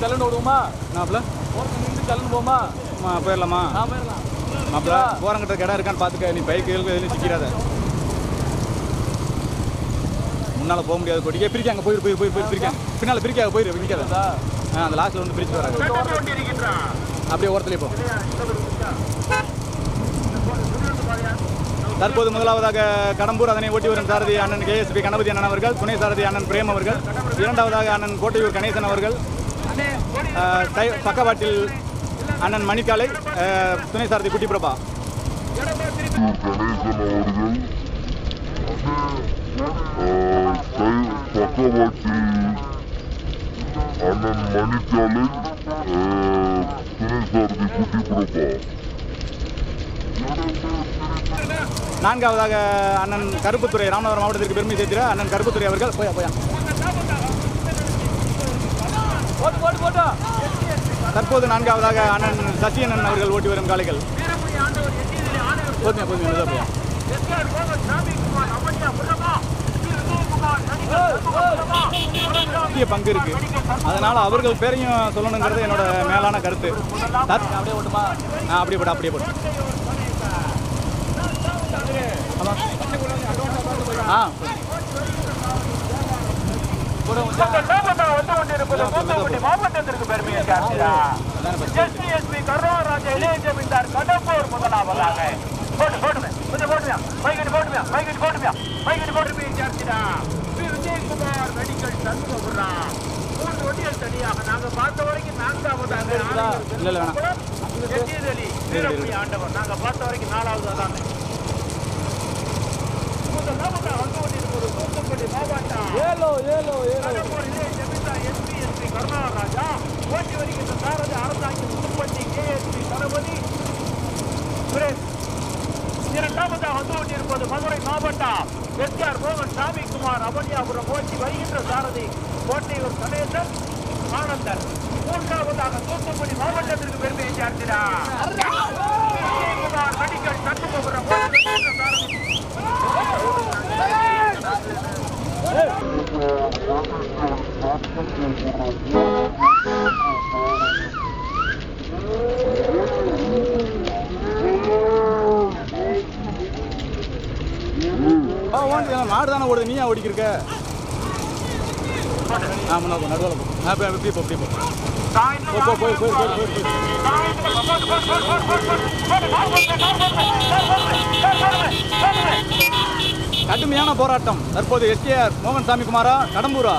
போய் தள்ளு விடுவோமா ஓரத்தில் நின்று தள்ளு போமா போயிடலாமா? போயிடலாம். மாப்பிள்ள போறங்கிட்ட இடம் இருக்கான்னு பார்த்துக்க. நீ பைக்கு எதுவும் சிக்கிறாத முன்னால் போக முடியாது கொடிக்கே. பிரிக்காங்க போயிரு போயிரு போயிரு போயிரு பிரிக்காங்க பின்னால் பிரிக்காக போயிரு பிரிக்காத. ஆ அந்த லாஸ்ட்டில் வந்து பிரிச்சு வராங்க அப்படியே ஓரத்துலேயே போ. தற்போது முதலாவதாக கடம்பூர் அதனை ஓட்டி வரும் சாரதி அண்ணன் கேஎஸ்பி கணபதி அண்ணன் அவர்கள் துணை சாரதி அண்ணன் பிரேம் அவர்கள் இரண்டாவதாக அண்ணன் கோட்டையூர் கணேசன் அவர்கள் பக்கவாட்டில் அண்ணன் மணிக்காலை துணை சாரதி குட்டி பிரபா அண்ணன் மணிக்காலை துணை சாரதி குட்டி பிரபா. நான்காவதாக அண்ணன் கருப்புத்துறை ராமநாதபுரம் மாவட்டத்திற்கு பெருமை சேர்த்திட அண்ணன் கருப்புத்துறை அவர்கள். போயா போயா. தற்போது நான்காவதாக அண்ணன் சசியண்ணன் அவர்கள் ஓட்டி வரும் போயா முக்கிய பங்கு இருக்கு. அதனால அவர்கள் பேரையும் சொல்லணுங்கிறது என்னோட மேலான கருத்து. அப்படியே ஓட்டுமா? அப்படியே போட்டு அப்படியே போட்டு. ஆ கூட கொஞ்சம் மாவட்டத்திற்கு பெருமையை அதானே பிரச்சனை. எஸ்பி கருணாராஜ இளைய ஜமீன்தார் கடம்பூர் முதலாவதாக போட்டு போட்டுமே கொஞ்சம் போட்டுமியா மைக்கெட்டு போட்டுமியா மைக்கெட்டு போட்டுமியா மைக்கெட்டு போட்டுமே சேர்க்கிறா பி விஜயகுமார் மெடிக்கல் சண்முகபுரா மூன்று வண்டிகள் தனியாக நாங்க பார்த்த வரைக்கும் நான்காவதாக எட்டியதலி வீரப்புலி ஆண்டவர் நாங்க பார்த்த வரைக்கும் நாலாவது தானே முதலாவதாக வந்து கொண்டிருப்பது தூத்துக்குடி மாவட்டம் ஏலோ ஏலோ ஏலோ கடம்பூர் இளைய ஜமீன்தார் கருணாராஜா ஓட்டி வருகின்ற சாரதி அரசாங்க புதுப்பட்டி கேஎஸ்பி தளபதி. சுரேஷ் இரண்டாவதாக வந்து கொண்டிருப்பது மதுரை மாவட்டம். எஸ்ஆர் மோகன் சாமிக்குமார் அவனியாபுரம் ஓட்டி வருகின்ற சாரதி கோட்டையூர் கணேசன் ஆனந்தன். மூன்றாவதாக தூத்துக்குடி மாவட்டத்திற்கு பெருமையை சேர்க்கிறார். விஜயகுமார் மெடிக்கல் சண்முகபுரம் சாரதி. ஆ ஓட்டு மாடு தானே ஓடுது. நீயா ஓடிக்கிருக்க ஆ முன்னா நடுவில் போ. போ போ. போய் போய் போய் போய் போய். கடுமையான போராட்டம். தற்போது எஸ்டிஆர் மோகன் சாமி குமாரா கடம்பூரா?